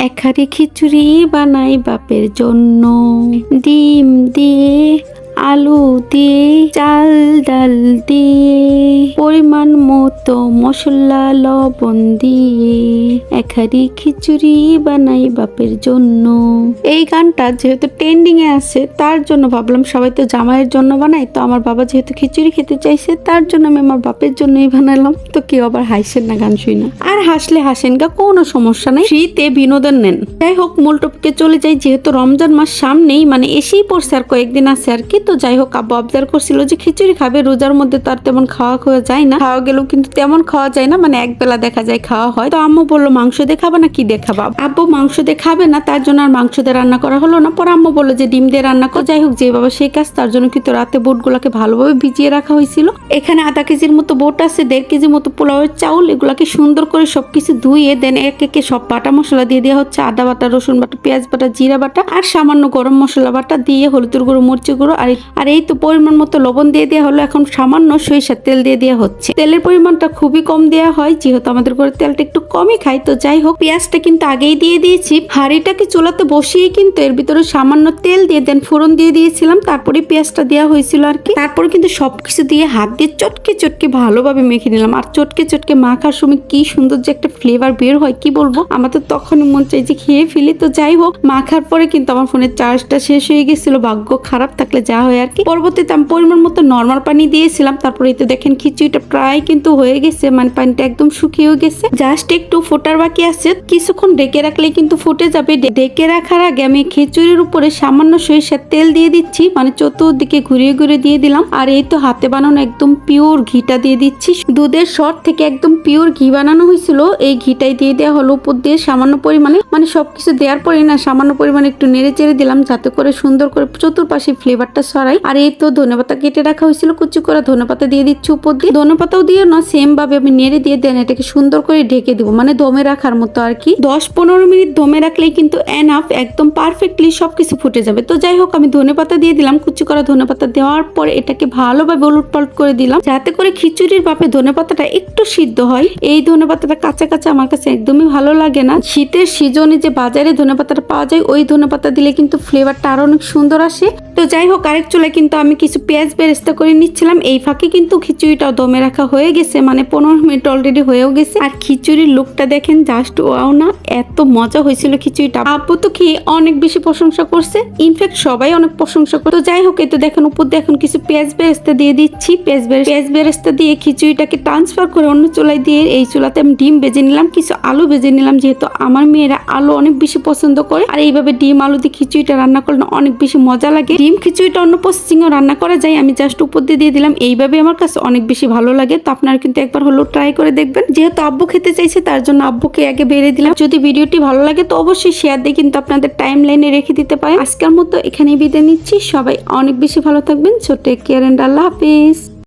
এক হাঁড়ি খিচুড়ি বানাই বাপের জন্য। ডিম দিয়ে আলু দিয়ে, চাল, ডাল দিয়ে, পরিমাণ মতো মশলা, লবণ দিয়ে এক হাঁড়ি খিচুড়ি বানাই বাপের জন্য। এই গানটা যেহেতু ট্রেন্ডিং এ আছে, তার জন্য ভাবলাম সবাই তো জামাইয়ের জন্য বানাই তো আমার বাবা যেহেতু খিচুড়ি খেতে চাইছে, তার জন্য আমি আমার বাপের জন্যই বানালাম। তো কেউ আবার হাসেন না, গান শুই না। আর হাসলে হাসেন গা, কোনো সমস্যা নেই শীতে বিনোদন নেন। যাই হোক, মূল টপিকে চলে যাই, যেহেতু রমজান মাস সামনেই মানে এসেই পড়ছে আর কয়েকদিন আছে আর কি, তো যাই হোক, আব্বু অবজার্ভ করছিল যে খিচুড়ি খাবে, রোজার মধ্যে তার তেমন খাওয়া খাওয়া যায় না। খাওয়া গেলেও কিন্তু তেমন খাওয়া যায় না মানে এক বেলা দেখা যায় খাওয়া হয়। তো আম্মু বলল, মাংস দিয়ে না কি দিয়ে খাবা? আব্বু, মাংস দিয়ে খাবে না, তার জন্য আর মাংস দিয়ে রান্না করা হলো না। পরে আম্মু বলল, যে ডিম দিয়ে রান্না করো। যাই হোক যে বাবা সেই কাজ, তার জন্য কিন্তু রাতে বুটগুলোকে ভালোভাবে ভিজিয়ে রাখা হয়েছিল। এখানে আধা কেজির মতো বোট আছে, দেড় কেজি মতো পোলাওয়ের চাউল, এগুলাকে সুন্দর করে সবকিছু ধুয়ে দেন। এক একে সব বাটা মশলা দিয়ে দেওয়া হচ্ছে, আদা বাটা, রসুন বাটা, পেঁয়াজ বাটা, জিরা বাটা, আর সামান্য গরম মশলা বাটা দিয়ে হলুদের গুঁড়ো, মরিচের গুঁড়ো, আর আর এই তো পরিমাণ মতো লবণ দিয়ে দেওয়া হলো, এখন সামান্য সরিষার তেল দিয়ে দেওয়া হচ্ছে। তেলের পরিমাণটা খুবই কম দেওয়া হয়, যেহেতু আমাদের ঘরে তেলটা একটু কমই খাই, তো যাই হোক, পেঁয়াজটা কিন্তু আগেই দিয়ে দিয়েছি। হাঁড়িটাকে চুলাতে বসিয়ে কিন্তু এর ভিতরে সামান্য তেল দিয়ে দেন, ফোড়ন দিয়ে দিয়েছিলাম, তারপরে পেঁয়াজটা দেওয়া হয়েছিল আর কি। তারপরে কিন্তু সবকিছু দিয়ে হাত দিয়ে চটকে চটকে ভালোভাবে মেখে নিলাম। আর চটকে চটকে মাখার সময় কি সুন্দর যে একটা ফ্লেভার বের হয়, কি বলব? আমার তো তখনই মন চাই যে খেয়ে ফেলি, তো যাই হোক, মাখার পরে কিন্তু আমার ফোনের চার্জটা শেষ হয়ে গেছিল। ভাগ্য খারাপ থাকলে যা হয় আর কি। পরবর্তীতে আমি পরিমাণ মতো নর্মাল পানি দিয়েছিলাম, তারপরে তো দেখেন খিচুড়িটা প্রায় কিন্তু হয়ে গেছে মানে পানিটা একদম শুকিয়েও গেছে। জাস্ট একটু ফোটার বাকি আছে, কিছুক্ষণ ডেকে রাখলে কিন্তু ফুটে যাবে। ডেকে রাখার আগে আমি খিচুড়ির উপরে সামান্য সরিষার তেল দিয়ে দিচ্ছি মানে চতুর্দিকে ঘুরিয়ে ঘুরিয়ে দিয়ে দিলাম। আর এই তো হাতে বানানো একদম পিওর ঘিটা দিয়ে দিচ্ছি। দুধের শর থেকে একদম পিওর ঘি বানানো হয়েছিল, এই ঘিটাই দিয়ে দেওয়া হলো উপর দিয়ে সামান্য পরিমাণে। মানে সবকিছু দেওয়ার পরে না, সামান্য পরিমাণে একটু নেড়ে চেড়ে দিলাম, যাতে করে সুন্দর করে চতুর্পাশে ফ্লেভারটা ছড়াই আর এই তো ধনেপাতা কেটে রাখা হয়েছিল, কুচি করে ধনেপাতা দিয়ে দিচ্ছি উপর দিয়ে। ধনেপাতাও দিয়ে না সেম ভাবে আমি নেড়ে দিয়ে দেন, এটাকে সুন্দর করে ঢেকে দিব মানে দমে রাখার মতো আর কি। দশ পনেরো মিনিট দমে রাখলেই কিন্তু এনাফ একদম পারফেক্টলি সবকিছু ফুটে যাবে। তো যাই হোক, আমি ধনেপাতা দিয়ে দিলাম, কুচি করা ধনেপাতা দেওয়ার পর এটাকে ভালোভাবে উলট পালট করে দিলাম, যাতে করে খিচুড়ির বাপে ধনেপাতাটা একটু সিদ্ধ হয়। এই ধনেপাতাটা কাঁচা কাঁচা আমার কাছে একদমই ভালো লাগে না। শীতের সিজনে যে বাজারে ধনেপাতাটা পাওয়া যায়, ওই ধনেপাতা দিলে কিন্তু ফ্লেভারটা আরও অনেক সুন্দর আসে। তো যাই হোক, আরেক চুলায় কিন্তু আমি কিছু পেঁয়াজ বেরেস্তা করে নিচ্ছিলাম। এই ফাঁকে কিন্তু খিচুড়িটা দমে রাখা হয়ে গেছে মানে পনেরো মিনিট অলরেডি হয়েও গেছে। আর খিচুড়ির লুকটা দেখেন জাস্ট ওয়াও না, এত মজা হয়েছিল খিচুড়িটা। আব্বু তো খেয়ে অনেক বেশি প্রশংসা করছে। ইনফ্যাক্ট সবাই অনেক প্রশংসা করে তো যাই হোক, এই তো দেখেন, উপর দিয়ে এখন কিছু পেঁয়াজ বেরেস্তা দিয়ে দিচ্ছি। পেঁয়াজ পেঁয়াজ বেরেস্তা দিয়ে খিচুড়িটাকে ট্রান্সফার করে অন্য চুলায় দিয়ে এই চুলাতে আমি ডিম বেজে নিলাম, কিছু আলু বেজে নিলাম, যেহেতু আমার মেয়েরা আলু অনেক বেশি পছন্দ করে। আর এইভাবে ডিম, আলু দিয়ে খিচুড়িটা রান্না করলে অনেক বেশি মজা লাগে। ডিম খিচুড়িটা অন্য পশ্চিমেও রান্না করা যায়, আমি জাস্ট উপর দিয়ে দিয়ে দিলাম। এইভাবে আমার কাছে অনেক বেশি ভালো লাগে। তো আপনারা কিন্তু একবার হলো ট্রাই করে দেখবেন। যেহেতু আব্বু খেতে চাইছে, তার জন্য আব্বুকে আগে বেড়ে দিলাম। যদি ভিডিওটি ভালো লাগে, তো অবশ্যই শেয়ার দিয়ে কিন্তু আপনাদের টাইম লাইনে রেখে দিতে পারেন। আজকের মতো এখানেই বিদায় নিচ্ছি। সবাই অনেক বেশি ভালো থাকবেন। ছোট কেয়ার অ্যান্ড আল্লাহ হাফিজ।